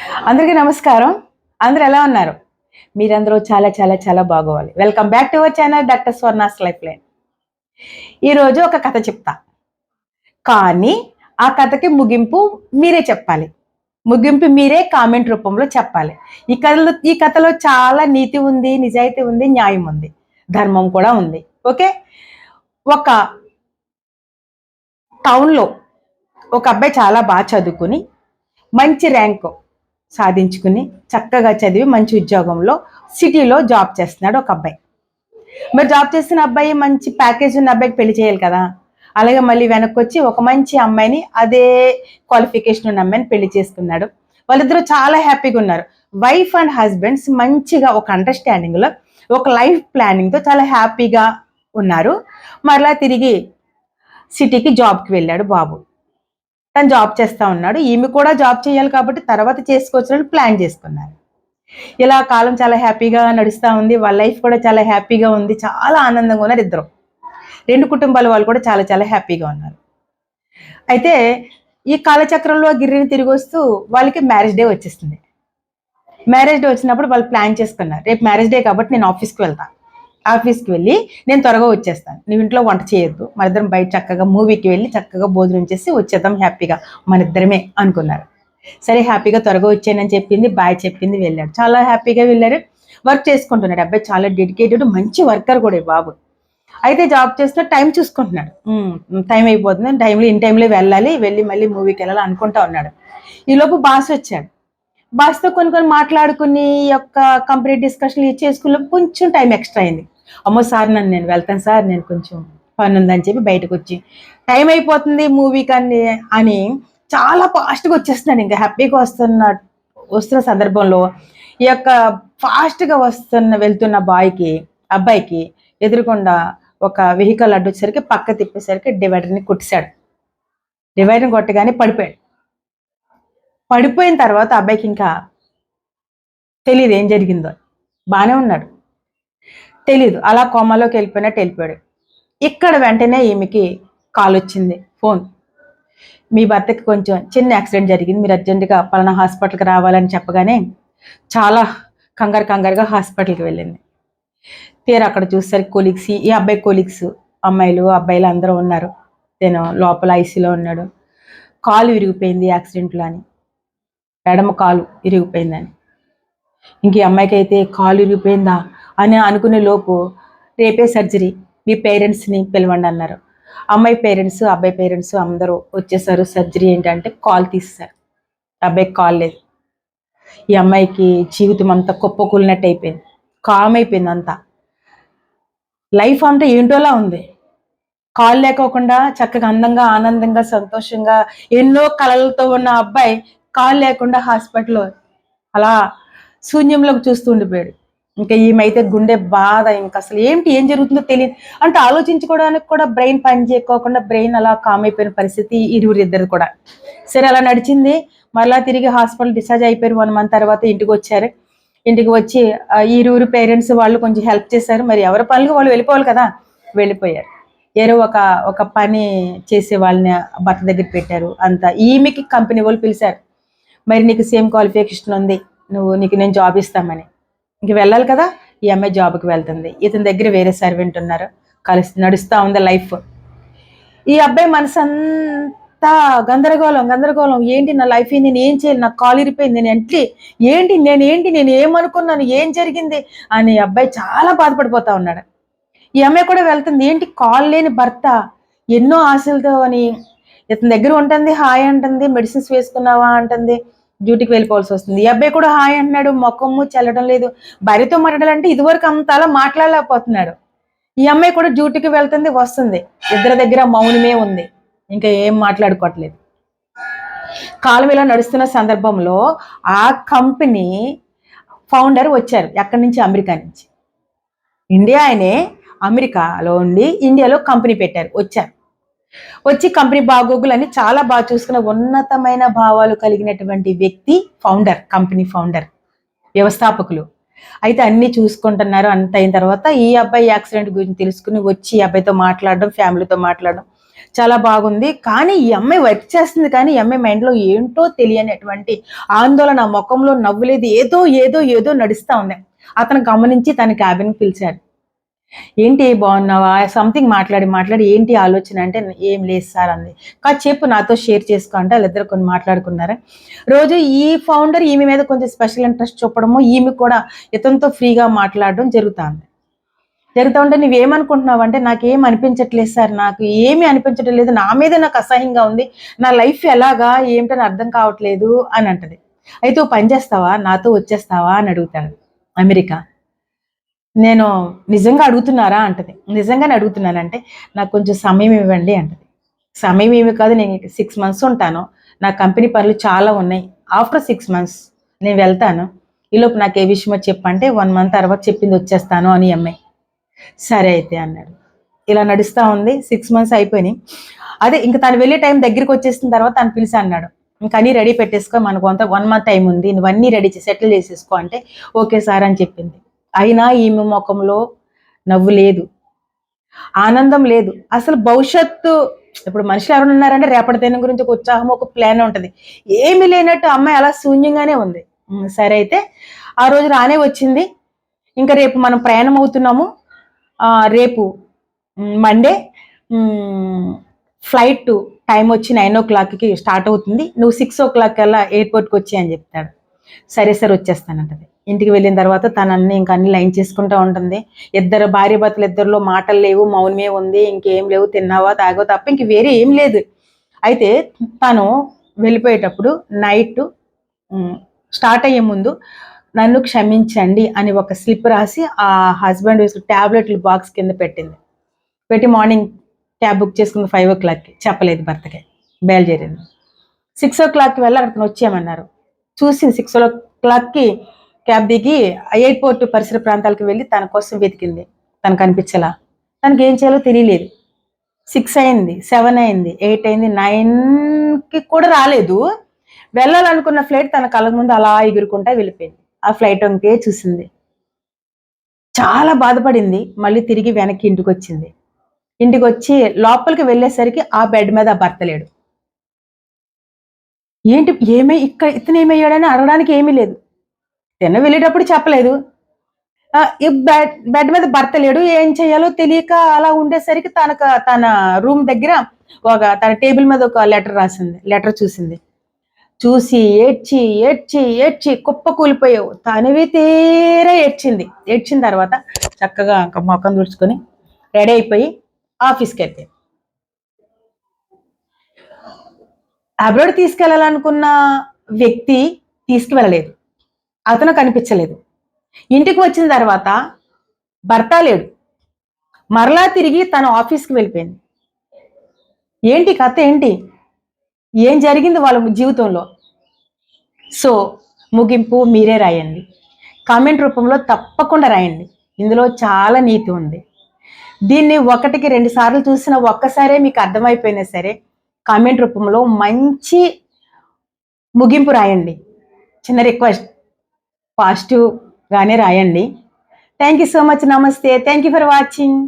అందరికీ నమస్కారం. అందరు ఎలా ఉన్నారు? మీరందరూ చాలా చాలా చాలా బాగోవాలి. Welcome back to our channel doctor Swarna's life line ఈరోజు ఒక కథ చెప్తా. కానీ ఆ కథకి ముగింపు మీరే చెప్పాలి. ముగింపు మీరే కామెంట్ రూపంలో చెప్పాలి. ఈ కథలో ఈ కథలో చాలా నీతి ఉంది నిజాయితీ ఉంది న్యాయం ఉంది ధర్మం కూడా ఉంది. ఓకే? ఒక టౌన్లో ఒక అబ్బాయి చాలా బాగా చదువుకుని మంచి ర్యాంకు సాధించుకుని చక్కగా చదివి మంచి ఉద్యోగంలో సిటీలో జాబ్ చేస్తున్నాడు ఒక అబ్బాయి. మరి జాబ్ చేస్తున్న అబ్బాయి మంచి ప్యాకేజ్ ఉన్న అబ్బాయికి పెళ్ళి చేయాలి కదా. అలాగే మళ్ళీ వెనక్కి వచ్చి ఒక మంచి అమ్మాయిని అదే క్వాలిఫికేషన్ ఉన్న అమ్మాయిని పెళ్ళి చేసుకున్నాడు. వాళ్ళిద్దరూ చాలా హ్యాపీగా ఉన్నారు. వైఫ్ అండ్ హస్బెండ్స్ మంచిగా ఒక అండర్స్టాండింగ్లో ఒక లైఫ్ ప్లానింగ్తో చాలా హ్యాపీగా ఉన్నారు. మరలా తిరిగి సిటీకి జాబ్కి వెళ్ళాడు బాబు. తను జాబ్ చేస్తూ ఉన్నాడు. ఈమె కూడా జాబ్ చేయాలి కాబట్టి తర్వాత చేసుకోవచ్చునని ప్లాన్ చేసుకున్నారు. ఇలా కాలం చాలా హ్యాపీగా నడుస్తూ ఉంది. వాళ్ళ లైఫ్ కూడా చాలా హ్యాపీగా ఉంది. చాలా ఆనందంగా ఉన్నారు ఇద్దరు. రెండు కుటుంబాల వాళ్ళు కూడా చాలా చాలా హ్యాపీగా ఉన్నారు. అయితే ఈ కాలచక్రంలో గిర్రిని తిరిగి వస్తూ వాళ్ళకి మ్యారేజ్ డే వచ్చేస్తుంది. మ్యారేజ్ డే వచ్చినప్పుడు వాళ్ళు ప్లాన్ చేసుకున్నారు. రేపు మ్యారేజ్ డే కాబట్టి నేను ఆఫీస్కి వెళ్తాను ఆఫీస్కి వెళ్ళి నేను త్వరగా వచ్చేస్తాను. నువ్వు ఇంట్లో వంట చేయొద్దు. మన ఇద్దరం బయట చక్కగా మూవీకి వెళ్ళి చక్కగా భోజనం చేసి వచ్చేద్దాం హ్యాపీగా. మన ఇద్దరమే అనుకున్నారు. సరే హ్యాపీగా త్వరగా వచ్చానని చెప్పింది బాయ్ చెప్పింది వెళ్ళాడు. చాలా హ్యాపీగా వెళ్ళారు. వర్క్ చేసుకుంటున్నాడు. అబ్బాయి చాలా డెడికేటెడ్ మంచి వర్కర్ కూడా బాబు. అయితే జాబ్ చేస్తున్న టైం చూసుకుంటున్నాడు. టైం అయిపోతుంది. టైంలో ఇన్ టైంలో వెళ్ళాలి వెళ్ళి మళ్ళీ మూవీకి వెళ్ళాలి అనుకుంటా ఉన్నాడు. ఈలోపు బాస్ వచ్చాడు. బాస్తో కొన్ని కొన్ని మాట్లాడుకుని ఈ యొక్క కంపెనీ డిస్కషన్లు చేసుకున్న కొంచెం టైం ఎక్స్ట్రా అయింది. అమ్మో సార్ నన్ను నేను వెళ్తాను సార్ నేను కొంచెం పని ఉందని చెప్పి బయటకు వచ్చి టైం అయిపోతుంది మూవీ కానీ అని చాలా ఫాస్ట్గా వచ్చేస్తున్నాడు ఇంకా హ్యాపీగా వస్తున్న వస్తున్న సందర్భంలో ఈ యొక్క ఫాస్ట్గా వస్తున్న వెళ్తున్న బాయ్కి అబ్బాయికి ఎదురుకుండా ఒక వెహికల్ అడ్డొచ్చేసరికి పక్క తిప్పేసరికి డివైడర్ని కొట్టేశాడు. డివైడర్ని కొట్టగానే పడిపోయాడు. పడిపోయిన తర్వాత అబ్బాయికి ఇంకా తెలియదు ఏం జరిగిందో బాగానే ఉన్నాడు. తెలీదు. అలా కోమాలోకి వెళ్ళిపోయినట్టు వెళ్ళిపోయాడు. ఇక్కడ వెంటనే ఈమెకి కాల్ వచ్చింది. ఫోన్. మీ భర్తకి కొంచెం చిన్న యాక్సిడెంట్ జరిగింది. మీరు అర్జెంటుగా పలానా హాస్పిటల్కి రావాలని చెప్పగానే చాలా కంగారు కంగారుగా హాస్పిటల్కి వెళ్ళింది. తీరా అక్కడ చూసేసరికి కొలీగ్స్ ఈ అబ్బాయి కొలీగ్స్ అమ్మాయిలు అబ్బాయిలు అందరూ ఉన్నారు. నేను లోపల ఐసీలో ఉన్నాడు. కాలు విరిగిపోయింది యాక్సిడెంట్లో అని. ఎడమ కాలు విరిగిపోయిందని. ఇంక ఈ అమ్మాయికి అయితే కాలు విరిగిపోయిందా? అని అనుకునే లోపు రేపే సర్జరీ. మీ పేరెంట్స్ని పిలవండి అన్నారు. అమ్మాయి పేరెంట్స్ అబ్బాయి పేరెంట్స్ అందరూ వచ్చేసారు. సర్జరీ ఏంటంటే కాల్ తీస్తారు అబ్బాయికి కాల్ లేదు. ఈ అమ్మాయికి జీవితం అంతా కుప్పకూలినట్టు అయిపోయింది. కామ్ అయిపోయింది అంతా. లైఫ్ అంతా ఏంటోలా ఉంది. కాల్ లేకోకుండా చక్కగా అందంగా ఆనందంగా సంతోషంగా ఎన్నో కళలతో ఉన్న అబ్బాయి కాల్ లేకుండా హాస్పిటల్లో అలా శూన్యంలోకి చూస్తూ ఉండిపోయాడు. ఇంకా ఈమెయితే గుండె బాధ ఇంకా అసలు ఏంటి ఏం జరుగుతుందో తెలియదు. అంటే ఆలోచించుకోవడానికి కూడా బ్రెయిన్ పని చేయకోకుండా బ్రెయిన్ అలా కామ్ అయిపోయిన పరిస్థితి ఇరువురిద్దరు కూడా. సరే అలా నడిచింది. మరలా తిరిగి హాస్పిటల్ డిశ్చార్జ్ అయిపోయారు వన్ మంత్ తర్వాత ఇంటికి వచ్చారు. ఇంటికి వచ్చి ఇరువురు పేరెంట్స్ వాళ్ళు కొంచెం హెల్ప్ చేశారు. మరి ఎవరి పనులకు వాళ్ళు వెళ్ళిపోవాలి కదా? వెళ్ళిపోయారు. ఏరో ఒక ఒక పని చేసే వాళ్ళని భర్త దగ్గర పెట్టారు. అంత ఈమెకి కంపెనీ వాళ్ళు పిలిచారు. మరి నీకు సేమ్ క్వాలిఫికేషన్ ఉంది. నువ్వు నీకు నేను జాబ్ ఇస్తామని. ఇంక వెళ్ళాలి కదా? ఈ అమ్మాయి జాబ్కి వెళ్తుంది. ఇతని దగ్గర వేరే సర్వెంట్ ఉన్నారు. కలిసి నడుస్తూ ఉంది లైఫ్ ఈ అబ్బాయి మనసు అంతా గందరగోళం గందరగోళం. ఏంటి నా లైఫ్ నేను ఏం చేయాలి? నాకు కాలు ఇరిపోయింది. నేను ఎంట్లీ? ఏంటి? నేను ఏంటి? నేను ఏమనుకున్నాను? ఏం జరిగింది? అని అబ్బాయి చాలా బాధపడిపోతా ఉన్నాడు. ఈ అమ్మాయి కూడా వెళ్తుంది. ఏంటి? కాల్ లేని భర్త. ఎన్నో ఆశలతో అని. ఇతని దగ్గర ఉంటుంది. హాయ్ అంటుంది. మెడిసిన్స్ వేసుకున్నావా అంటుంది. డ్యూటీకి వెళ్ళిపోవాల్సి వస్తుంది. ఈ అబ్బాయి కూడా హాయ్ అంటున్నాడు మొక్కము చల్లడం లేదు. భార్యతో మాట్లాడాలంటే ఇదివరకు అంతలా మాట్లాడలేకపోతున్నాడు. ఈ అమ్మాయి కూడా డ్యూటీకి వెళ్తుంది వస్తుంది. ఇద్దరి దగ్గర మౌనమే ఉంది. ఇంకా ఏం మాట్లాడుకోవట్లేదు. కాలం ఇలా నడుస్తున్న సందర్భంలో ఆ కంపెనీ ఫౌండర్ వచ్చారు ఎక్కడి నుంచి? అమెరికా నుంచి. ఇండియా ఆయనే అమెరికాలో ఉండి ఇండియాలో కంపెనీ పెట్టారు వచ్చారు. వచ్చి కంపెనీ బాగోగులని చాలా బాగా చూసుకున్న ఉన్నతమైన భావాలు కలిగినటువంటి వ్యక్తి ఫౌండర్ కంపెనీ ఫౌండర్ వ్యవస్థాపకులు. అయితే అన్ని చూసుకుంటున్నారు. అంత అయిన తర్వాత ఈ అబ్బాయి యాక్సిడెంట్ గురించి తెలుసుకుని వచ్చి ఈ అబ్బాయితో మాట్లాడడం ఫ్యామిలీతో మాట్లాడడం చాలా బాగుంది. కానీ ఈ అమ్మాయి వర్క్ చేస్తుంది కానీ ఈ అమ్మాయి మైండ్లో ఏంటో తెలియనటువంటి ఆందోళన ముఖంలో నవ్వులేదు. ఏదో ఏదో ఏదో నడుస్తూ ఉంది. అతను గమనించి తన క్యాబిన్కి పిలిచాడు ఏంటి బాగున్నావా? సంథింగ్ మాట్లాడి మాట్లాడి ఏంటి ఆలోచన? అంటే ఏం లేదు సార్ అంది. కాదు చెప్పు నాతో షేర్ చేసుకో అంటే వాళ్ళిద్దరు కొన్ని మాట్లాడుకున్నారు. రోజు ఈ ఫౌండర్ ఈమె మీద కొంచెం స్పెషల్ ఇంట్రెస్ట్ చూపడము ఈమె కూడా ఇతనితో ఫ్రీగా మాట్లాడడం జరుగుతుంది. జరుగుతూ ఉంటే నువ్వేమనుకుంటున్నావు అంటే నాకు అనిపించట్లేదు సార్. నాకు ఏమీ అనిపించట్లేదు లేదు. నా మీద నాకు అసహ్యంగా ఉంది. నా లైఫ్ ఎలాగా? ఏమిటని అర్థం కావట్లేదు అని అంటది. అయితే పని చేస్తావా? నాతో వచ్చేస్తావా? అని అడుగుతాడు అమెరికా. నేను నిజంగా అడుగుతున్నారా అంటది. నిజంగానే అడుగుతున్నానంటే నాకు కొంచెం సమయం ఇవ్వండి అంటది. సమయం ఏమి కాదు నేను సిక్స్ మంత్స్ ఉంటాను. నా కంపెనీ పనులు చాలా ఉన్నాయి. ఆఫ్టర్ సిక్స్ మంత్స్ నేను వెళ్తాను. ఈలోపు నాకు ఏ విషయమో చెప్పంటే వన్ మంత్ తర్వాత చెప్పింది వచ్చేస్తాను అని అమ్మాయి. సరే అయితే అన్నాడు. ఇలా నడుస్తూ ఉంది. సిక్స్ మంత్స్ అయిపోయినాయి. అదే ఇంకా తను వెళ్ళే టైం దగ్గరికి వచ్చేసిన తర్వాత తను పిలిచి అన్నాడు. ఇంకా అన్నీ రెడీ పెట్టేసుకో. మనకు అంత వన్ మంత్ టైం ఉంది. నువ్వన్నీ రెడీ చేసి సెటిల్ చేసేసుకో అంటే ఓకే సార్ అని చెప్పింది. అయినా ఈమె ముఖంలో నవ్వు లేదు. ఆనందం లేదు. అసలు భవిష్యత్తు ఇప్పుడు మనుషులు ఎవరు ఉన్నారంటే రేపటి దినం గురించి ఒక ఉత్సాహం ఒక ప్లాన్ ఉంటుంది. ఏమీ లేనట్టు అమ్మాయి అలా శూన్యంగానే ఉంది. సరే అయితే ఆ రోజు రానే వచ్చింది. ఇంకా రేపు మనం ప్రయాణం అవుతున్నాము. రేపు మండే ఫ్లైట్ టైం వచ్చి నైన్ ఓ క్లాక్కి స్టార్ట్ అవుతుంది. నువ్వు సిక్స్ ఓ క్లాక్ కల్లా ఎయిర్పోర్ట్కి వచ్చి అని చెప్తాడు. సరే సరే వచ్చేస్తానంటది. ఇంటికి వెళ్ళిన తర్వాత తనన్నీ అన్ని ఇంకా అన్ని లైన్ చేసుకుంటూ ఉంటుంది. ఇద్దరు భార్య భర్తలు ఇద్దరిలో మాటలు లేవు మౌనమే ఉంది ఇంకేం లేవు తిన్నావా తాగో తప్ప ఇంక వేరే ఏం లేదు. అయితే తను వెళ్ళిపోయేటప్పుడు నైట్ స్టార్ట్ అయ్యే ముందు నన్ను క్షమించండి అని ఒక స్లిప్ రాసి ఆ హస్బెండ్ ట్యాబ్లెట్లు బాక్స్ కింద పెట్టింది. పెట్టి మార్నింగ్ క్యాబ్ బుక్ చేసుకుంది ఫైవ్ ఓ క్లాక్కి. చెప్పలేదు భర్తకి. బయలుదేరింది. సిక్స్ ఓ క్లాక్కి వెళ్ళి అక్కడికి వచ్చామన్నారు చూసింది సిక్స్ ఓ క్లాక్కి క్యాబ్ దిగి ఎయిర్పోర్ట్ పరిసర ప్రాంతాలకు వెళ్ళి తన కోసం వెతికింది. తనకు కనిపించలా తనకి ఏం చేయాలో తెలియలేదు. సిక్స్ అయింది సెవెన్ అయింది ఎయిట్ అయింది నైన్కి కూడా రాలేదు. వెళ్ళాలనుకున్న ఫ్లైట్ తన కళ్ళ ముందు అలా ఎగురుకుంటా వెళ్ళిపోయింది. ఆ ఫ్లైట్ వంకే చూసింది. చాలా బాధపడింది. మళ్ళీ తిరిగి వెనక్కి ఇంటికి వచ్చింది. ఇంటికి వచ్చి లోపలికి వెళ్ళేసరికి ఆ బెడ్ మీద ఆ భర్త లేడు. ఏంటి ఏమై ఇక్కడ ఇతను ఏమయ్యాడని అడగడానికి ఏమీ లేదు. తిన్న వెళ్ళేటప్పుడు చెప్పలేదు. ఈ బెడ్ బెడ్ మీద భర్త లేడు. ఏం చేయాలో తెలియక అలా ఉండేసరికి తనకు తన రూమ్ దగ్గర ఒక తన టేబుల్ మీద ఒక లెటర్ రాసింది లెటర్ చూసింది. చూసి ఏడ్చి ఏడ్చి ఏడ్చి కుప్ప కూలిపోయావు. తనవి తీరే ఏడ్చింది. ఏడ్చిన తర్వాత చక్కగా మొఖం తుడుచుకొని రెడీ అయిపోయి ఆఫీస్కి వెళ్తే అబ్రాడ్ తీసుకెళ్ళాలనుకున్న వ్యక్తి తీసుకువెళ్ళలేదు. అతను కనిపించలేదు. ఇంటికి వచ్చిన తర్వాత భర్త లేడు. మరలా తిరిగి తన ఆఫీస్కి వెళ్ళిపోయింది. ఏంటి కథ ఏంటి? ఏం జరిగింది వాళ్ళ జీవితంలో? సో ముగింపు మీరే రాయండి. కామెంట్ రూపంలో తప్పకుండా రాయండి. ఇందులో చాలా నీతి ఉంది. దీన్ని ఒకటికి రెండు సార్లు చూసిన ఒక్కసారే మీకు అర్థమైపోయినా సరే కామెంట్ రూపంలో మంచి ముగింపు రాయండి. చిన్న రిక్వెస్ట్. పాజిటివ్గానే రాయండి. Thank you so much namaste thank you for watching